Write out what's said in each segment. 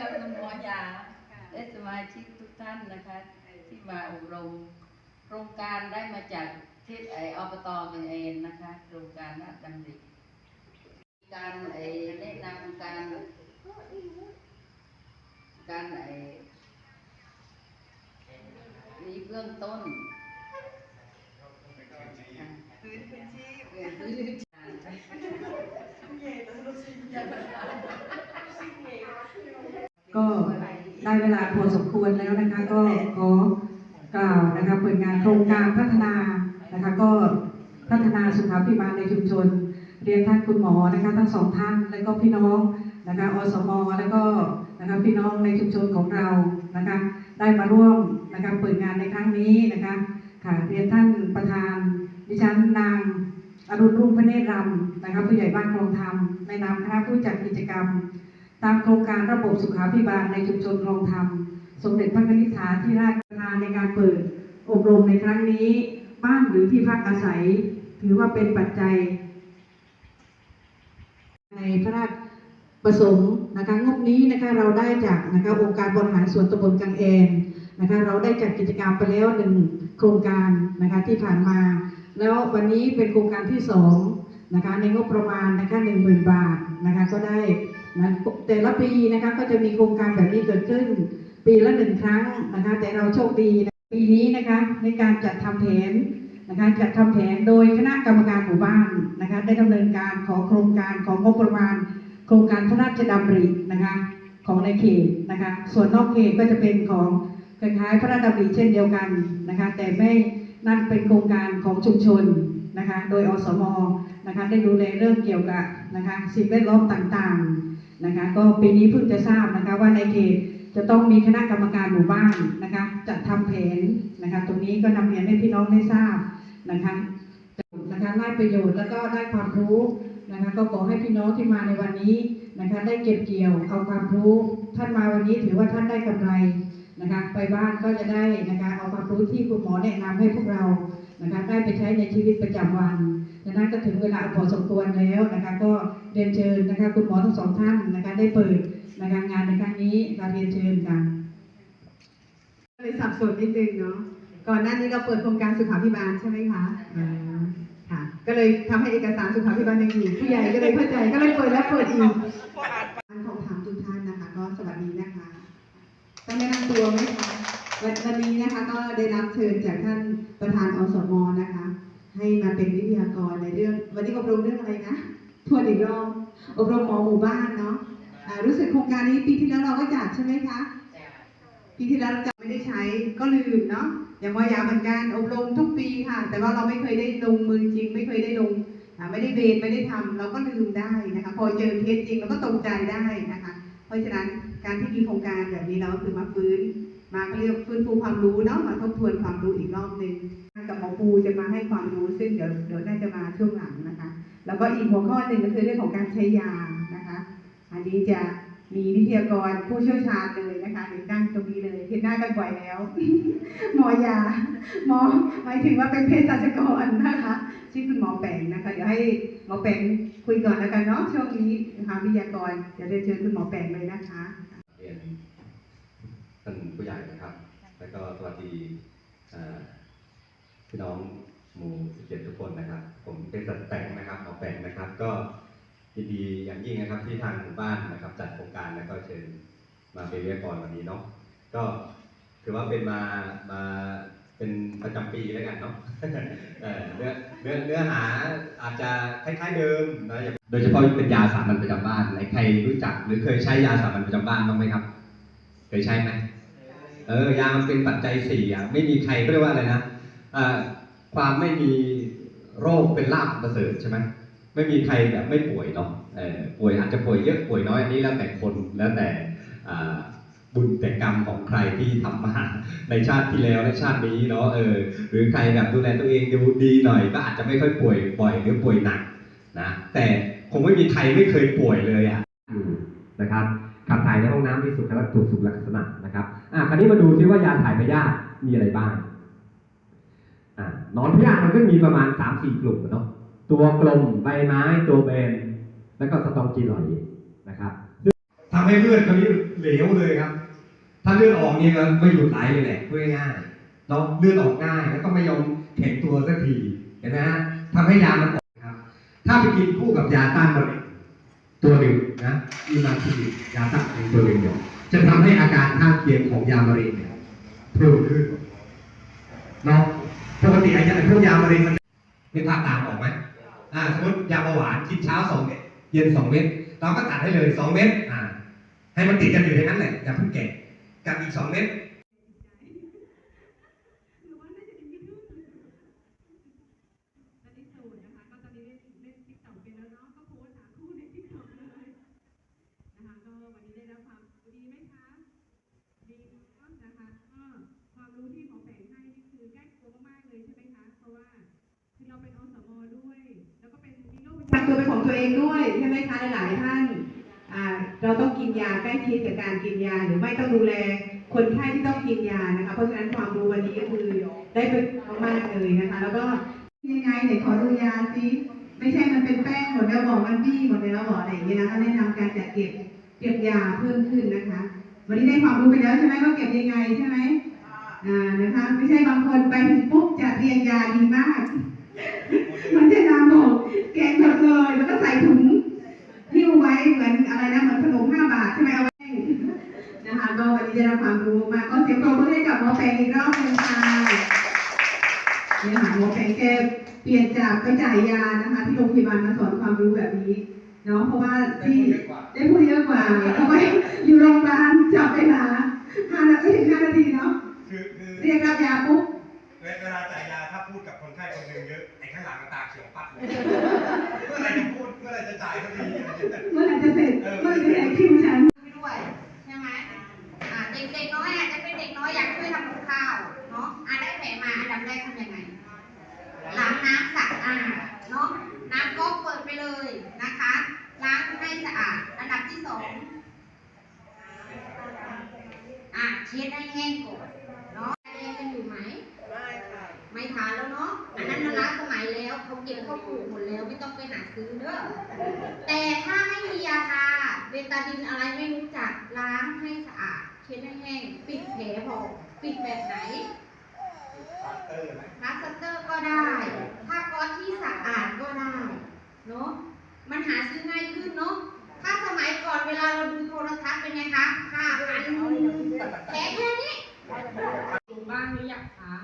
กับคุณหมอยาและสมาชิกทุกท่านนะคะ ที่มาอบรมโครงการได้มาจากที่ไออบตเมืองเอนนะคะโครงการราชดำริการไอแนะนำการ การไอนี้เบื้องต้นพื้นพื้นชีพเรียนพื้นฐาน ก็ได้เวลาพอสมควรแล้วนะคะ ก็ขอกล่าวนะคะเปิดงานโครงการพัฒนานะคะ ก็พัฒนาสุขาภิบาลในชุมชน เรียนท่านคุณหมอนะคะทั้งสองท่านแล้วก็พี่น้องนะคะอสมแล้วก็นะคะพี่น้องในชุมชนของเรานะคะ ได้มาร่วมนะคะเปิดงานในครั้งนี้นะคะค่ะเรียนท่านประธานดิฉันนางอรุณรุ่งพระเนตรรำนะคะผู้ใหญ่บ้านคลองธรรมในนามคณะผู้จัดกิจกรรม ตามโครงการระบบสุขาภิบาลในชุมชนคลองธรรม สมเด็จพระนิธิฐาธิราชประธานในการเปิด อบรมในครั้งนี้ บ้านหรือที่พักอาศัย ถือว่าเป็นปัจจัย ในพระราชประสงค์นะคะงบนี้นะคะเราได้จากนะคะองค์การบริหารส่วนตำบลกังเอนนะคะเราได้จัดกิจกรรมไปแล้วหนึ่งโครงการนะคะที่ผ่านมา แล้ววันนี้เป็นโครงการที่สองนะคะในงบประมาณนะคะหนึ่งหมื่นบาทนะคะก็ได้ นะแต่ละปีนะคะก็จะมีโครงการแบบนี้เกิดขึ้น ปีละหนึ่งครั้งนะคะแต่เราโชคดีนะปีนี้นะคะในการจัดทำแผนนะคะจัดทำแผนโดยคณะกรรมการหมู่บ้านนะคะได้ดำเนินการขอโครงการของงบประมาณ โครงการพระราชดำรินะคะของในเขตนะคะส่วนนอกเขตก็จะเป็นของคล้ายๆพระราชดำริเช่นเดียวกันนะคะแต่ไม่นั่นเป็นโครงการของชุมชนนะคะโดยอสมนะคะได้ดูแลเรื่องเกี่ยวกับนะคะสิ่งแวดล้อมต่างๆ นะคะก็ปีนี้เพิ่งจะทราบนะคะว่าในเขตจะต้องมีคณะกรรมการหมู่บ้านนะคะจัดทำแผนนะคะตรงนี้ก็นำเรียนให้พี่น้องได้ทราบนะคะนะคะได้ประโยชน์แล้วก็ได้ความรู้นะคะก็ขอให้พี่น้องที่มาในวันนี้นะคะได้เก็บเกี่ยวเอาความรู้ท่านมาวันนี้ถือว่าท่านได้กำไรนะคะไปบ้านก็จะได้นะคะเอาความรู้ที่คุณหมอแนะนำให้พวกเรานะคะได้ไปใช้ในชีวิตประจำวัน ดังนั้นก็ถึงเวลาพอสมควรแล้วนะคะก็เรียนเชิญนะคะคุณหมอทั้งสองท่านนะคะได้เปิดนะคะงานในครั้งนี้การเรียนเชิญค่ะก็เลยสับสนนิดนึงเนาะก่อนหน้านี้เราเปิดโครงการสุขาภิบาลใช่ไหมคะอ่าค่ะ ก็เลยทำให้เอกสารสุขาภิบาลยังอยู่ผู้ใหญ่ก็เลยเข้าใจก็เลยเปิดแล้วเปิดอีกของถามทุกท่านนะคะ ก็สวัสดีนะคะต้องแนะนำตัวไหมคะวันวันนี้นะคะก็ได้รับเชิญจากท่านประธานอสมนะคะ ให้มาเป็นวิทยากรในเรื่อง วันนี้อบรมเรื่องอะไรนะทวนอีกรอบอบรมหมอหมู่บ้านเนาะอ่ารู้สึกโครงการนี้ปีที่แล้วเราก็จัดใช่ไหมคะปีที่แล้วเราจะไม่ได้ใช้ก็ลืมเนาะอย่างว่ายาเหมือนกันอบรมทุกปีค่ะ แต่ว่าเราไม่เคยได้ลงมือจริง ไม่เคยได้ลงอ่าไม่ได้เบนไม่ได้ทำเราก็ลืมได้นะคะ พอเจอเคสจริงเราก็ตกใจได้นะคะ เพราะฉะนั้นการที่มีโครงการแบบนี้เราก็คือมาฟื้น มาเขาเรียกฟื้นฟูความรู้เนาะมาทบทวนความรู้อีกรอบหนึ่งกับหมอปูจะมาให้ความรู้ซึ่งเดี๋ยวเดี๋ยวน่าจะมาช่วงหลังนะคะ แล้วก็อีกหัวข้อหนึ่งก็คือเรื่องของการใช้ยานะคะ อันนี้จะมีวิทยากรผู้เชี่ยวชาญเลยนะคะเดี๋ยวนั่งตรงนี้เลยเห็นหน้ากันบ่อยแล้ว หมอยาหมอหมายถึงว่าเป็นเภสัชกรนะคะชื่อคุณหมอแปงนะคะ เดี๋ยวให้หมอแปงคุยก่อนแล้วกันเนาะช่วงนี้นะคะวิทยากรเดี๋ยวเรียนเชิญคุณหมอแปงเลยนะคะ ท่านผู้ใหญ่นะครับ แล้วก็สวัสดีเอ่อพี่น้องหมู่17ทุกคนนะครับ ผมเป็นสัตแปงนะครับหมอแปงนะครับ ก็ยินดีอย่างยิ่งนะครับที่ทางหมู่บ้านนะครับ จัดโครงการแล้วก็เชิญมาเป็นวิทยากรวันนี้เนาะก็ถือว่าเป็นมามาเป็นประจำปีแล้วกันเนาะเอ่อเนื้อเนื้อเนื้อหาอาจจะคล้ายๆเดิมนะอย่างโดยเฉพาะเป็นยาสามัญประจำบ้านไหนใครรู้จักหรือเคยใช้ยาสามัญประจำบ้านบ้างไหมครับ เคยใช้ไหมเออยามันเป็นปัจจัยสี่อะไม่มีใครเรียกว่าอะไรนะอความไม่มีโรคเป็นลาภประเสริฐใช่ไหมไม่มีใครแบบไม่ป่วยเนาะเออป่วยอาจจะป่วยเยอะป่วยน้อยอันนี้แล้วแต่คนแล้วแต่บุญแต่กรรมของใครที่ทำมาในชาติที่แล้วในชาตินี้เนาะเออหรือใครแบบดูแลตัวเองดูดีหน่อยก็อาจจะไม่ค่อยป่วยบ่อยหรือป่วยหนักนะแต่คงไม่มีใครไม่เคยป่วยเลยอะอยู่นะครับ ขับถ่ายในห้องน้ำที่สุขลักษณะสุขลักษณะนะครับอะคราวนี้มาดูซิว่ายาถ่ายพยาธิมีอะไรบ้างอะนอนพยาธิมันก็มีประมาณ3ามสี่กลุ่มเนาะตัวกลมใบไม้ตัวเบนแล้วก็สตองจีลอยด์นะครับทำให้เลือดเขาวนี่เหลวเลยครับ ถ้าเลือดออกนี่ก็ไม่หยุดไหลเลยแหละพูดง่ายๆเนาะเลือดออกง่ายแล้วก็ไม่ยอมแข็งตัวสักทีเห็นไหมฮะทำให้ยามันออกครับ ถ้าไปกินคู่กับยาต้านมะเร็งตัวหนึ่ง นะอีนาทียาต้านมะเร็งตัวหนึ่งเนี่ยจะทำให้อาการข้างเคียงของยามะเร็งเนี่ยเพิ่มขึ้นเนาะปกติไอ้ยาพวกยามะเร็งมันมีภาพตามออกไหมอ่าสมมติยาเบาหวานกินเช้าสองเม็ดเย็นสองเม็ดเราก็ตัดให้เลยสองเม็ดอ่า ให้มันติดกันอยู่ในนั้นแหละอย่าเพิ่งแกะกับอีกสองเม็ด ตอนนี้โสดนะคะ ก็ตอนนี้เล่นเล่นติ๊กต็อกเป็นแล้วเนาะ ก็โพสต์หาคู่ในติ๊กต็อกเลยนะคะ ก็วันนี้ได้รับความดีไหมคะ ดีเนาะนะคะก็ความรู้ที่หมอแฝงให้นี่คือใกล้ตัวมากๆเลยใช่ไหมคะ เพราะว่าคือ เราเป็นอสมด้วย แล้วก็เป็นมีโรคประจำตัวเป็นของตัวเองด้วยใช่ไหมคะหลายๆท่านอ่าเราต้องกินยาใกล้ชิดกับการกินยาหรือไม่ต้องดูแลคนไข้ที่ต้องกินยานะคะเพราะฉะนั้นความรู้วันนี้ก็คือได้ไปมากๆเลยนะคะ แล้วก็ยังไงไหนขอดูยาสิไม่ใช่มันเป็นแป้งหมดแล้วบอกมันบี้หมดแล้วบอกอะไรอย่างเงี้ยนะคะแนะนำการจัดเก็บเก็บยาเพิ่มขึ้นนะคะ วันนี้ได้ความรู้ไปแล้วใช่ไหมว่าเก็บยังไงใช่ไหมอ่านะคะไม่ใช่บางคนไปถึงปุ๊บจัดเรียงยาดีมาก มันจะนำบอกแกงหมดเลยแล้วก็ใส่ถุงหิ้วไว้เหมือนอะไรนะเหมือนขนมห้าบาทใช่ไหมเอาไว้นะคะก็วันนี้ได้รับความรู้มากก็เสียงปรบมือให้กับหมอแปงอีกรอบหนึงค่ะเนี่ยค่ะหมอแปงแกเปลี่ยนจากไปจ่ายยานะคะที่โรงพยาบาลมาสอนความรู้แบบนี้เนาะเพราะว่าที่ได้พูดเยอะกว่าเอาไว้อยู่โรงพยาบาลจับเวลาห้านาทีถึงห้านาทีเนาะคือคือเรียกรับยาปุ๊บเวลาจ่ายยาถ้าพูดกับ คนไข้คนหนึ่งเยอะไอ้ข้างหลังมันตาเขียวปัดเลยเมื่อไรจะพูดเมื่อไรจะจ่ายสักทีเมื่อไรจะเสร็จเมื่อไรจะแจกคิวฉันไปด้วยใช่ไหมอ่าเด็กๆน้อยอาจจะเป็นเด็กน้อยอยากช่วยทำกับข้าวเนาะอ่าได้แผลมาอันดับแรกทำยังไงล้างน้ำสะอาดเนาะน้ำก๊อกเปิดไปเลยนะคะ ล้างให้สะอาดอันดับที่สองอ่าเช็ดให้แห้งก่อนเนาะเรียนกันอยู่ไหม ไม่ทานแล้วเนาะ อันนั้นมันล้าสมัยแล้ว เขาเก็บเข้าปลูกหมดแล้วไม่ต้องไปหาซื้อเด้อแต่ถ้าไม่มียาทาเบตาดินอะไรไม่รู้จักล้างให้สะอาดเช็ดให้แห้งปิดแผลพอปิดแบบไหนพลาสเตอร์ก็ได้ถ้าก๊อซที่สะอาดก็ได้เนาะมันหาซื้อง่ายขึ้นเนาะถ้าสมัยก่อนเวลาเราดูโทรทัศน์เป็นไงคะผ้าพันแผลแค่นี้ดูบ้างหรือยังคะ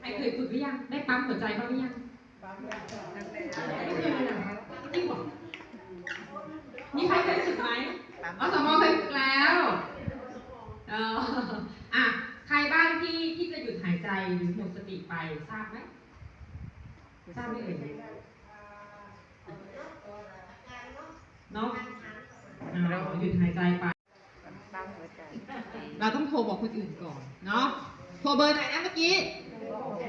ใครเคยฝึกหรือยังได้ปั๊มหัวใจบ้างหรือยังไม่เคยเลยเหรอคะจริงเหรอมีใครเคยฝึกไหมอสมเคยฝึกแล้วเอออะใครบ้างที่ที่จะหยุดหายใจหรือหมดสติไปทราบไหมทราบไหมเอ่ยเนาะอ่าหยุดหายใจไป เราต้องโทรบอกคนอื่นก่อนเนาะโทรเบอร์ไหนนะเมื่อกี้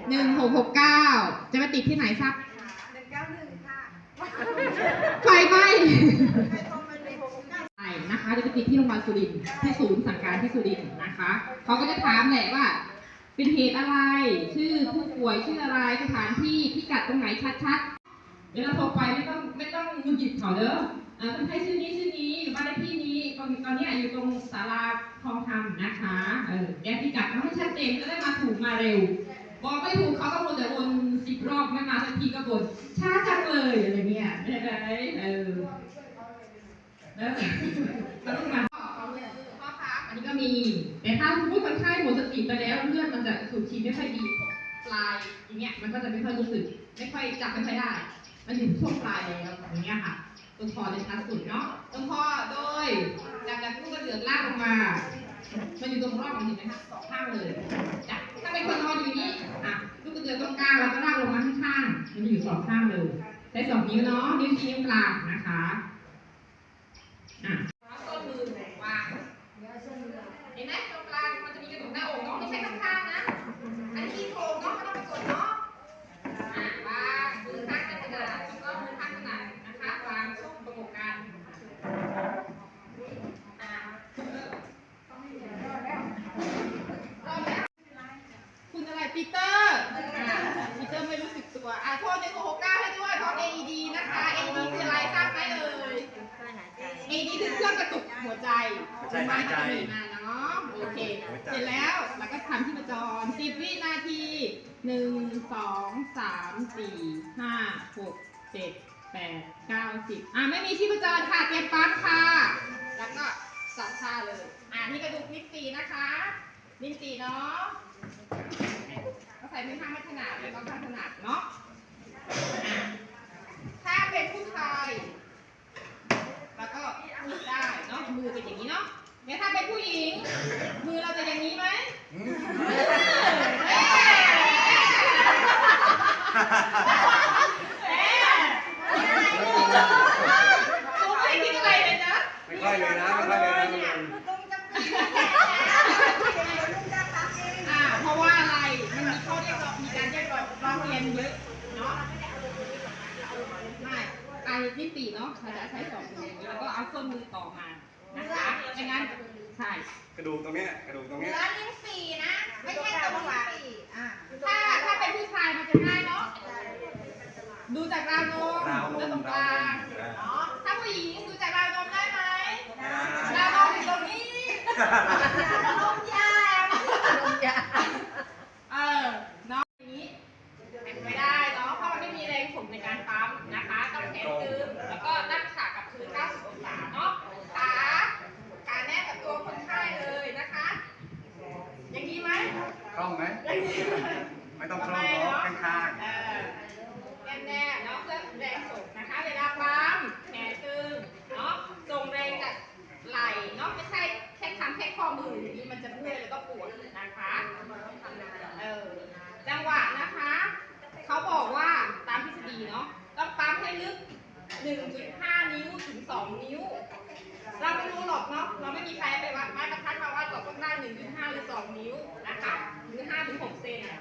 หนึ่งหกหกเก้าจะมาติดที่ไหนครับหนึ่งเก้าหนึ่งค่ะไฟไหม้ใช่นะคะจะไปติดที่โรงพยาบาลสุรินทร์ที่ศูนย์สั่งการที่สุรินทร์นะคะเขาก็จะถามแหละว่า เป็นเหตุอะไร ชื่อผู้ป่วยชื่ออะไรสถานที่พิกัดตรงไหนชัดๆเวลาโทรไปไม่ต้องไม่ต้องหงุดหงิดเขาเด้ออ่าคนไข้ชื่อนี้ชื่อนี้อยู่บ้านเลขที่นี้ตอนตอนเนี้ยอยู่ตรงศาลาทองคำนะคะเออแยกพิกัดมาให้ชัดเจนจะได้มาถูกมาเร็ว บอกไม่ถูกเขาก็วนแต่วนสิบรอบไม่มาสักทีก็บ่นช้าจังเลยอะไรเงี้ยได้ไหมเออแล้วเราต้องมาข้อพักอันนี้ก็มี แต่ถ้าสมมติคนไข้หมดสติไปแล้วเลือดมันจะสูบฉีดไม่ค่อยดีปลายอย่างเงี้ยมันก็จะไม่ค่อยรู้สึก ไม่ค่อยจับไม่ค่อยได้ มันอยู่ช่วงปลายแล้วอย่างเงี้ยค่ะตรงคอจะชัดสุดเนาะตรงคอโดยจากจากลูกกระเดือกลากลงมา มันอยู่ตรงรอบมันเห็นไหมคะสองข้างเลยจ้ะ ถ้าเป็นคนนอนอยู่อย่างนี้อะลูกกระเดือกตรงกลางแล้วก็ลากลงมาข้างๆมันจะอยู่สองข้างเลยใช้สองนิ้วเนาะนิ้วชี้นิ้วกลางนะคะอะต้นมือวางเห็นไหมตรงกลางมันจะมีกระดูกหน้าอกเนาะไม่ใช่ข้างๆ บุกมินตีนะคะ มินตีเนาะเราใส่มืนข้างไม่ถนัดเราข้างถนัดเนาะถ้าเป็นผู้ชายแล้วก็มือได้เนาะมือเป็นอย่างนี้เนาะแนี่ถ้าเป็นผู้หญิง มือเราจะอย่างนี้ไหมไม่ค่อยเลยนะไม่ค่อยเลยายที่ปีเนาะเราจะใช้สองมือแล้วก็เอาส้นมือต่อมานะคะไม่งั้นใช่กระดูกตรงนี้กระดูกตรงนี้เแล้วลิ้นปีนะ ไม่ใช่ตรงปี่ถ้าถ้าเป็นผู้ชายมันจะง่ายเนาะดูจากราวนมแล้วตรงกลางถ้าผู้หญิงดูจากราวนมได้ไหมราวนมอยู่ตรงนี้ หรือห้าถึงหกเซน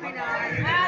ให้หน่อย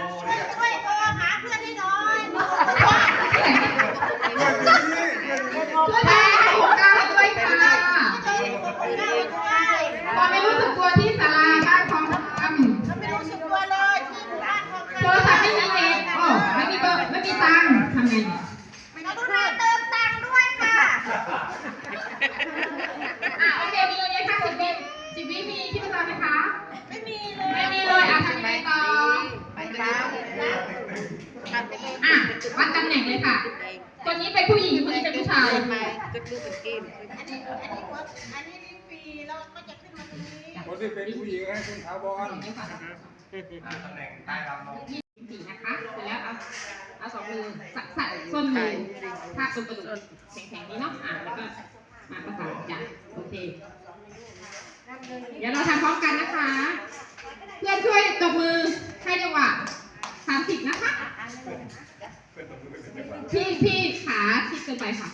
ก็จะขึ้นมาตรงนี้คนที่เป็นผู้หญิงให้คุณถาวรตำแหน่งใต้รำนมสี่นะคะเสร็จแล้วเอาเอาสองมือสักสักส้นมือทาบตรงกระดูกแข็งๆนี้เนาะอะแล้วก็มาประสานกันโอเค เดี๋ยวเราทำพร้อมกันนะคะ เพื่อนช่วยตบมือให้จังหวะสามสิบนะคะพี่พี่ขาชิดเกินไปค่ะ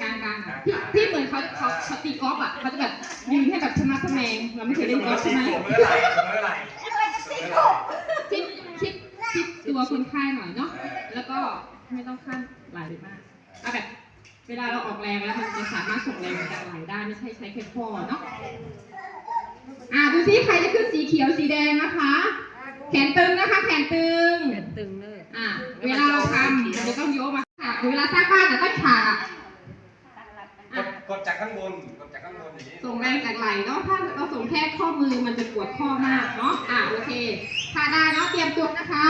กลางกลางๆพี่พี่เหมือนเขาเขาเขาตีกอล์ฟอะเขาจะแบบยืนให้แบบชนะทะแมงเราไม่เคยเล่นกอล์ฟใช่ไหมเมื่อไหร่เมื่อไหร่ชิดชิดชิดตัวคนไข้หน่อยเนาะแล้วก็ไม่ต้องขั้นไหลมากเอาแบบเวลาเราออกแรงแล้วมันจะสามารถส่งแรงจากหลได้ไม่ใช่ใช้แค่ข้อเนาะอ่าดูซิใครจะขึ้นสีเขียวสีแดงนะคะ แขนตึงนะคะ แขนตึงแขนตึงเนอะอ่าเวลาเราทำมันจะต้องโยกมาค่ะเวลาสร้างบ้านจะต้องฉากอะ กดกดจากข้างบนกดจากข้างบนอย่างนี้ส่งแรงจากไหล่เนาะ ถ้าเราส่งแค่ข้อมือมันจะปวดข้อมากเนาะ อ่าโอเคถ้าได้เนาะเตรียมตัวนะคะ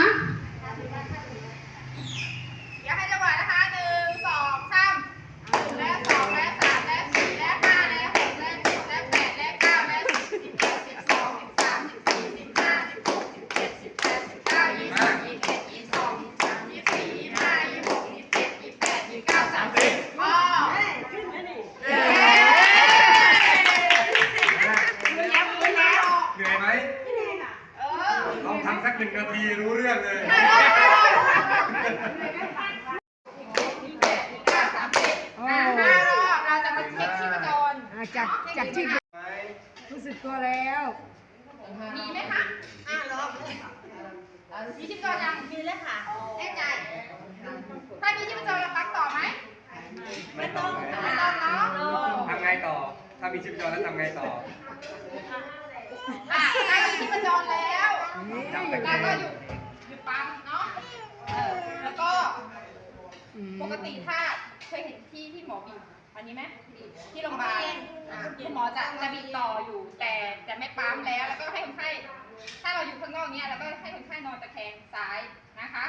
เดี๋ยวให้จังหวะนะคะหนึ่งสองสามและสองและสามและสี่และห้าและหกและเจ็ดและแปดและเก้าและสิบสิบเอ็ดสิบสองสิบสามสิบสี่สิบห้าสิบหกสิบเจ็ดสิบแปดสิบเก้ายี่สิบยี่สิบเอ็ดยี่สิบสองยี่สิบสามยี่สิบสี่ยี่สิบห้ายี่สิบหกยี่สิบเจ็ดยี่สิบแปดยี่สิบเก้าสามสิบพอเย้ เหนื่อยไหมลองทำสักหนึ่งนาทีรู้เรื่องเลย อ่าห้ารอบเราจะมาเช็คชีพจร จากจากที่ ไหม รู้สึกตัวแล้ว มีไหมคะ อะลอง มีชีพจรยังมีเลยค่ะแน่ใจถ้ามีชีพจรเราพักต่อไหมไม่ต้องไม่ต้องเนาะทำไงต่อ ถ้ามีชีพจรแล้วทำไงต่ออะถ้ามีชีพจรแล้วจับตะแกเรารก็งหยุดหยุดปั๊มเนาะเออแล้วก็ปกติถ้าเคยเห็นที่ที่หมอบีบ อันนี้ไหมบีบที่โรงพยาบาลอะคุณหมอจะจะบีบต่ออยู่ แต่จะไม่ปั๊มแล้วแล้วก็ให้คนไข้ถ้าเราอยู่ข้างนอกเนี้ยแล้วก็ให้คนไข้นอนตะแคงซ้ายนะคะ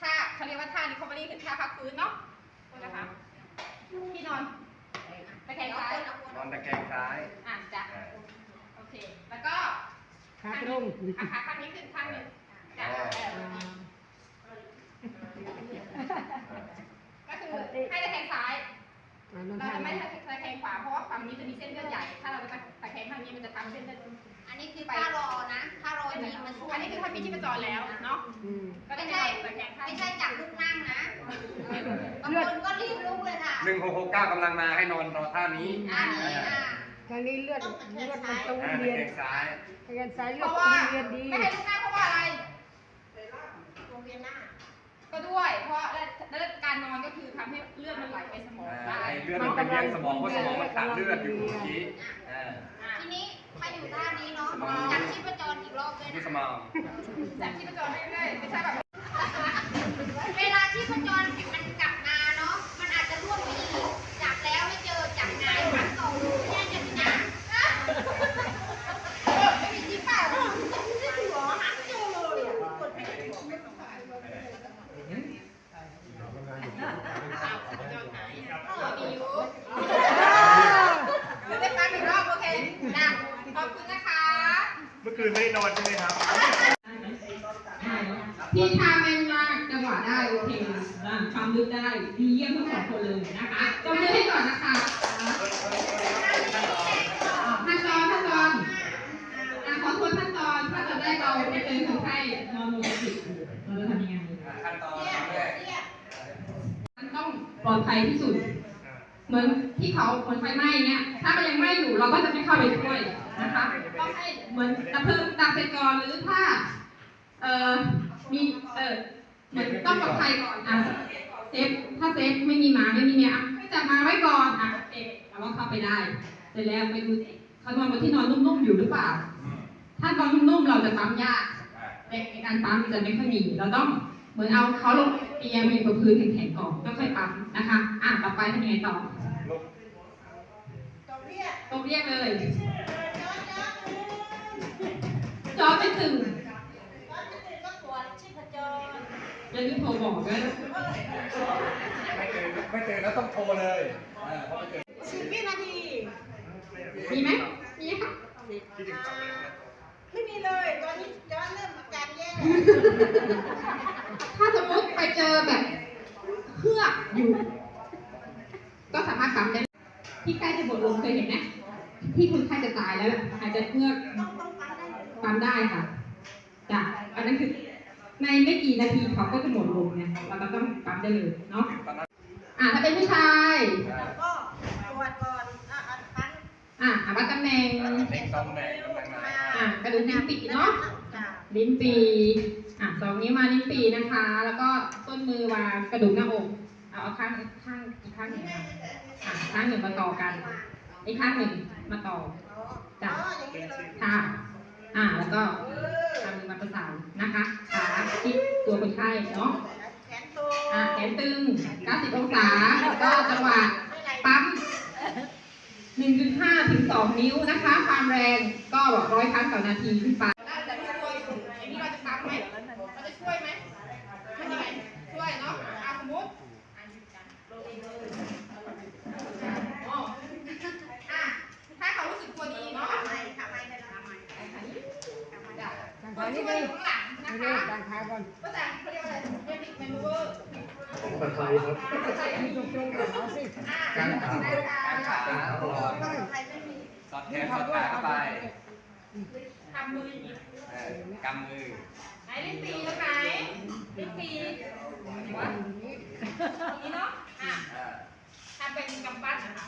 ท่าเขาเรียกว่าท่า recovery คือท่าพักฟื้นเนาะนะคะที่นอนตะแคงซ้ายนอนตะแคงซ้ายอะจ้ะโอเคแล้วก็ขาตรงอะขาข้างนี้ขึ้นข้างหนึ่งจ้ะเออก็คือให้ตะแคงซ้าย เราจะไม่ตะแคงขวาเพราะว่าฝั่งนี้จะมีเส้นเลือดใหญ่ ถ้าเราตะแคงข้างนี้มันจะทำเส้นเลือดอันนี้คือถ้ารอนะ ถ้ารอยิงมันช่วยอันนี้คือถ้ามีชีพจรแล้วเนาะก็ไม่ใช่ตะแคงข้างไม่ใช่จับลูกนั่งนะบางคนก็รีบลุกเลยค่ะหนึ่งหกหกเก้ากำลังมาให้นอนรอท่านี้อันนี้อะทางนี้เลือดเลือดมันต้องอ่าตะเรียนแคงซ้ายทางซ้ายเลืเพอดราะต้อว่างเรียนดีไม่ให้ลูกนั่งเพราะว่าอะไรโรงเรียนหน้าก็ด้วยเพราะ แล้วการนอนก็คือทำให้เลือดมันไหลไปสมองอ่าได้ให้เลือดมันไปเลี้ยงสมองเพราะสมองมันขาดเลือดอยู่เมื่อกี้อ่าอะทีนี้ถ้าอยู่ท่านี้เนาะจับชีพจรอีกรอบเลยที่นะสมองจับชีพจรเรื่อยๆไม่ใช่แบบ เวลาชีพจรมันกลับมาเนาะ มันอาจจะร่วงไปอีกจับแล้วไม่เจอจับหงายหันต่อเลยไม่ได้จะหนาเออไม่มีที่เปล่าไม่ได้หัวหาไม่เจอเลยอะกดไม่ได้หัวไม่ต้องการเลย ตัวมีอยู่จะได้ฟังอีกรอบโอเคนะขอบคุณนะคะ เมื่อ คืนไม่ได้นอนใช่ไหมครับพี่ทำเป็นมากจังหวะได้โอเคนะความลึกได้ดีเยี่ยมทั้งสองคนเลยนะคะจำมือให้ก่อนนะคะขั้นตอนขั้นตอนอะขอทวนขั้นตอนถ้าจะได้เราไปเจอคนไข้นอนหมดสติเราจะทำยังไงขั้นตอนแรกมันต้องปลอดภัยที่สุด เหมือนที่เขาเหมือนไฟไหม้เงี้ยถ้ามันยังไหม้อยู่เราก็จะไม่เข้าไปช่วย นะคะต้องให้เหมือนดับเพลิงดับเสร็จก่อนหรือถ้าเอ่อมีเอ่อเหมือนต้องปลอดภัยก่อนอะเซฟถ้าเซฟไม่มีหมาไม่มีเมียอะให้จับมาไว้ก่อนอะเซฟเราก็เข้าไปได้เสร็จแล้วไปดูเขานอนบนที่นอนนุ่มๆอยู่หรือเปล่า ถ้านอนนุ่มๆเราจะปั๊มยากในการปั๊มจะไม่ค่อยมีเราต้องเหมือนเอาเขาลงเตียงมีบนพื้นแข็งๆก่อนก็ค่อยปั๊มนะคะ อะต่อไปทำยังไงต่อลงต้องเรียกเลย จอเป็นตึงก็จะตื่นก็ตรวจชีพจรอย่าลืมโทรบอกด้วยนะไม่เจอไม่เจอแล้วต้องโทรเลยเออเพราะไม่เจอสิบวินาทีมีไหมมีค่ะไม่มีเลย ตอนนี้จอนเริ่มอาการแย่ถ้าสมมติไปเจอแบบเครือกอยู่ ก็สามารถปั๊มได้ที่ใกล้จะหมดลมเคยเห็นไหมที่คนไข้จะตายแล้วแบบหายใจเครือ กปั๊มได้ค่ะจ้ะอันนั้นคือในไม่กี่นาทีเขาก็จะหมดลมไงเราก็ต้องปั๊มได้เลยเนาะอะถ้าเป็นผู้ชายก็ตรวจก่อนอะอันคันอะอะวัดตำแหน่งเด็กต้องแดงตำแหน่งไหนอะกระดูกนิ้วปีเนาะจ้ะลิ้นปีอะสองนิ้วมาลิ้นปีนะคะ แล้วก็ต้นมือวางกระดูกหน้าอกเอาเอาข้างข้างอีกข้างหนึ่งมาอะข้างหนึ่งมาต่อกันอีกข้างหนึ่งมาต่อจ้ะอ๋ออย่างนี้เลยค่ะ อ่า แล้วก็ทำมือมาประสานนะคะขาที่ตัวคนไข้เนาะแขนตอ่าแขนตึง 90 องศา แล้วก็จังหวะปั๊ม 1.5 ถึง 2 นิ้วนะคะ ความแรงก็ร้อยครั้งต่อนาทีขึ้นไปแต่ช่วยอย่างนี้เราจะปั๊มไหมเราจะช่วยไหมช่วยไหมช่วยเนาะอะสมมติอ๋ออะถ้าเขารู้สึกตัวดีเนาะ ทำไมทำไมทำไม จ้ะ ทางตัวซ้ายนิช่ดวยนึองยู่ข้างหลังนะนี่คะด้านขาก่อนภาษาเขาเรียกว่าอะไรเรียกแมนูเวอร์ของภาษาครับนี่ตรงๆก่อนเอาสิการขาการขาตลอดใครไม่มีสอดแขนสอดขาเข้าไปทำมืออย่างนี้กำมือไหนลิ้นปีตรงไหนลิ้นปีไหนวะตรงนี้เนาะอะเออทำเป็นกำปั้นนะคะ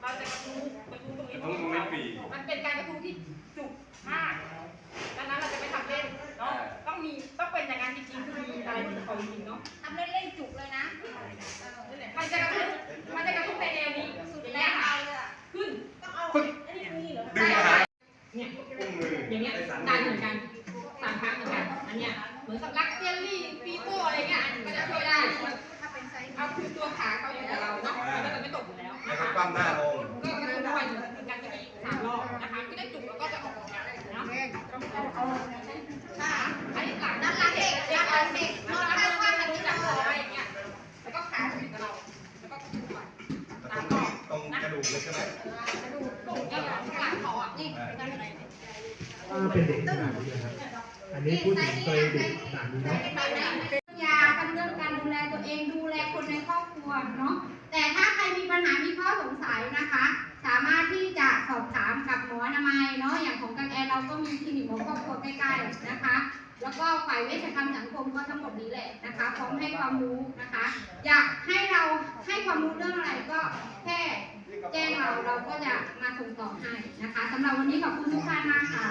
เราจะกระทุ้งกระทุ้งตรงนี้มันเป็นการกระทุ้งที่จุก มากดังนั้นเราจะไม่ทำเล่นเนาะ ต้องมีต้องเป็นอย่างนั้นจริงๆคือมีอะไรที่เขาจริงๆเนาะทำเล่นๆจุกเลยนะมันจะกระทุ้งมันจะกระทุ้งในแนวนี้อย่างเงี้ยค่ะขึ้นต้องเอาอันนี้มีเหรอดึงขาเนี่ยอุ้งมืออย่างเงี้ยได้สันดันเหมือนกันสามครั้งเหมือนกันอันเนี้ยเหมือนกับลักเจลลี่ปีโป้อะไรเงี้ยมันก็จะช่วยได้ถ้าเป็นไซส์เอาคือตัวขาเขาอยู่กับเราเนาะมันก็จะไม่ตกอยู่แล้วแล้นะวก็คะคว่ำหน้าลงก็กระตุ้นด้วยคือการจะมีสามรอบนะคะที่ได้จุกแล้วก็จะ ตรอบตรงกระดูกเลยใช่ไหมกระดูกตรงที่หลังคออะนี่ถ้าเป็นเด็กขนาดนี้นะครับ อันนี้พูดถึงเคยเด็กขนาดนี้นะยากันเรื่องการดูแลตัวเองดูแลคนในครอบครัวเนาะ แต่ถ้าใครมีปัญหามีข้อสงสัยนะคะ สามารถที่จะสอบถามกับหมออนามัยเนาะอย่างของกังแอร์เราก็มีคลินิกหมอครอบครัวใกล้ๆนะคะ แล้วก็ฝ่ายเวชกรรมสังคมก็ทั้งหมดนี้แหละนะคะพร้อมให้ความรู้นะคะ อยากให้เราให้ความรู้เรื่องอะไรก็แค่แจ้งเราเราก็จะมาส่งต่อให้นะคะสำหรับวันนี้ขอบคุณทุกท่านมากค่ะ